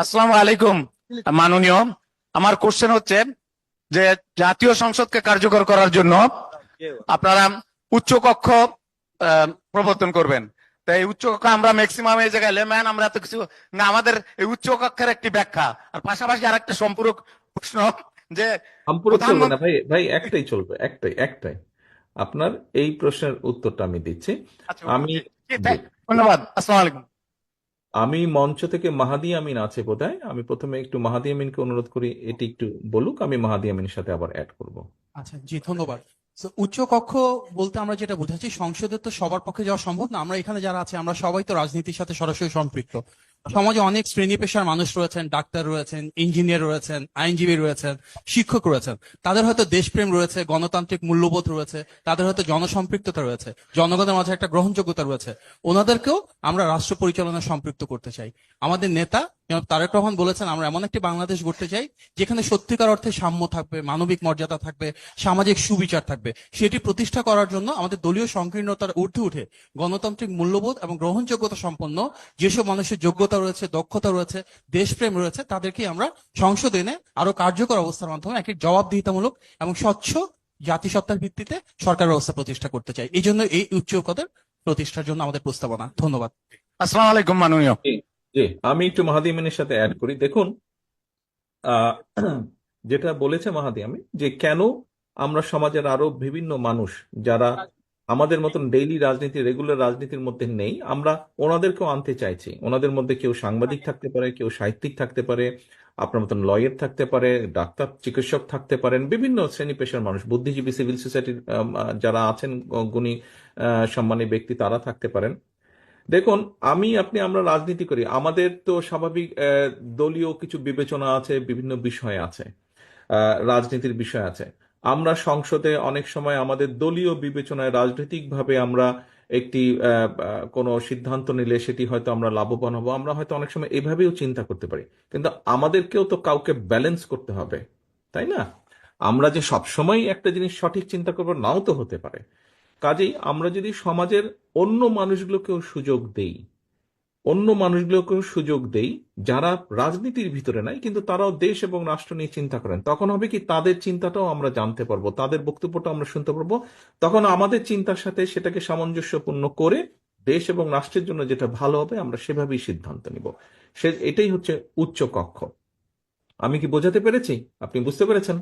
আসসালামু আলাইকুম। মাননীয় আমার কোশ্চেন হচ্ছে যে জাতীয় সংসদকে কার্যকর করার জন্য আপনারা উচ্চ কক্ষ প্রবর্তন করবেন। তো এই উচ্চ কক্ষ আমরা ম্যাক্সিমাম এই জায়গায় লেম্যান আমরা এত কিছু না আমাদের এই উচ্চ কক্ষের একটি ব্যাখ্যা। আর পাশাপাশি আর একটা সম্পূরক প্রশ্ন যে সম্পূরক চলবে না ভাই ভাই একটাই চলবে একটাই একটাই। আপনার এই প্রশ্নের উত্তরটা আমি দিচ্ছি। আচ্ছা, আমি ধন্যবাদ। আসসালামু আলাইকুম। আমি মঞ্চ থেকে মাহাদি আমিন আছে বোধহয়। আমি প্রথমে একটু মাহাদি আমিনকে অনুরোধ করি, এটি একটু বলুক, আমি মাহাদি আমিনের সাথে আবার অ্যাড করব। আচ্ছা জি, ধন্যবাদ। উচ্চ কক্ষ বলতে আমরা যেটা বুঝাচ্ছি সংসদে তো সবার পক্ষে যাওয়া সম্ভব না। আমরা এখানে যারা আছে, আমরা সবাই তো রাজনীতির সাথে সরাসরি সম্পৃক্ত। সমাজে অনেক শ্রেণি পেশার মানুষ রয়েছেন, ডাক্তার রয়েছেন ইঞ্জিনিয়ার রয়েছেন, আইনজীবী রয়েছেন, শিক্ষক রয়েছেন। তাদের হয়তো দেশপ্রেম রয়েছে, গণতান্ত্রিক মূল্যবোধ রয়েছে, তাদের হয়তো জনসম্পৃক্ততা রয়েছে, জনগণের মাঝে একটা গ্রহণযোগ্যতা রয়েছে। ওনাদেরকেও আমরা রাষ্ট্র পরিচালনায় সম্পৃক্ত করতে চাই। আমাদের নেতা তারেক রহমান বলেছেন আমরা এমন একটি বাংলাদেশ গড়তে চাই যেখানে সত্যিকার অর্থে সাম্য থাকবে মানবিক মর্যাদা থাকবে সামাজিক সুবিচার থাকবে। সেটি প্রতিষ্ঠা করার জন্য আমাদের দলীয় সংকীর্ণতার ঊর্ধ্বে উঠে গণতান্ত্রিক মূল্যবোধ এবং গ্রহণযোগ্যতা সম্পন্ন যেসব মানুষের যোগ্যতা রয়েছে দক্ষতা রয়েছে দেশপ্রেম রয়েছে তাদেরকে আমরা সংসদে এনে আরও কার্যকর অবস্থার মাধ্যমে একটি জবাবদিহিতামূলক এবং স্বচ্ছ জাতিসত্তার ভিত্তিতে সরকার ব্যবস্থা প্রতিষ্ঠা করতে চাই। এই জন্য এই উচ্চ পদের প্রতিষ্ঠার জন্য আমাদের প্রস্তাবনা। ধন্যবাদ। আসসালাম আলাইকুম মাননীয়। জি, আমি একটু মাহাদি আমিনের সাথে অ্যাড করি। দেখুন যেটা বলেছে মাহাদি আমিন যে কেন আমরা সমাজের আরও বিভিন্ন মানুষ যারা আমাদের মতন ডেইলি রাজনীতি রেগুলার রাজনীতির মধ্যে নেই, আমরা ওনাদেরকেও আনতে চাইছি। ওনাদের মধ্যে কেউ সাংবাদিক থাকতে পারে, কেউ সাহিত্যিক থাকতে পারে, আপনার মতন লয়ার থাকতে পারে, ডাক্তার, চিকিৎসক থাকতে পারেন, বিভিন্ন শ্রেণি পেশার মানুষ, বুদ্ধিজীবী সিভিল সোসাইটির যারা আছেন, গুণী সম্মানী ব্যক্তি, তারা থাকতে পারেন। দেখুন, আমি, আপনি, আমরা রাজনীতি করি। আমাদের তো স্বাভাবিক দলীয় কিছু বিবেচনা আছে, বিভিন্ন বিষয় আছে রাজনীতির বিষয় আছে। আমরা সংসদে অনেক সময় আমাদের দলীয় বিবেচনায় রাজনৈতিকভাবে আমরা একটি কোনো সিদ্ধান্ত নিলে সেটি হয়তো আমরা লাভবান হব। আমরা হয়তো অনেক সময় এভাবেও চিন্তা করতে পারি। কিন্তু আমাদেরকেও তো কাউকে ব্যালেন্স করতে হবে, তাই না? আমরা যে সবসময় একটা জিনিস সঠিক চিন্তা করব, নাও তো হতে পারে। কাজেই আমরা যদি সমাজের অন্য মানুষগুলোকেও সুযোগ দেই, অন্য মানুষগুলোকেও সুযোগ দেই, যারা রাজনীতির ভিতরে নাই, কিন্তু তারাও দেশ এবং রাষ্ট্র নিয়ে চিন্তা করেন, তখন হবে কি তাদের চিন্তাটাও আমরা জানতে পারব, তাদের বক্তব্যটা আমরা শুনতে পারব, তখন আমাদের চিন্তার সাথে সেটাকে সামঞ্জস্যপূর্ণ করে দেশ এবং রাষ্ট্রের জন্য যেটা ভালো হবে আমরা সেভাবেই সিদ্ধান্ত নিব। সে, এটাই হচ্ছে উচ্চ কক্ষ। আমি কি বোঝাতে পেরেছি? আপনি বুঝতে পেরেছেন?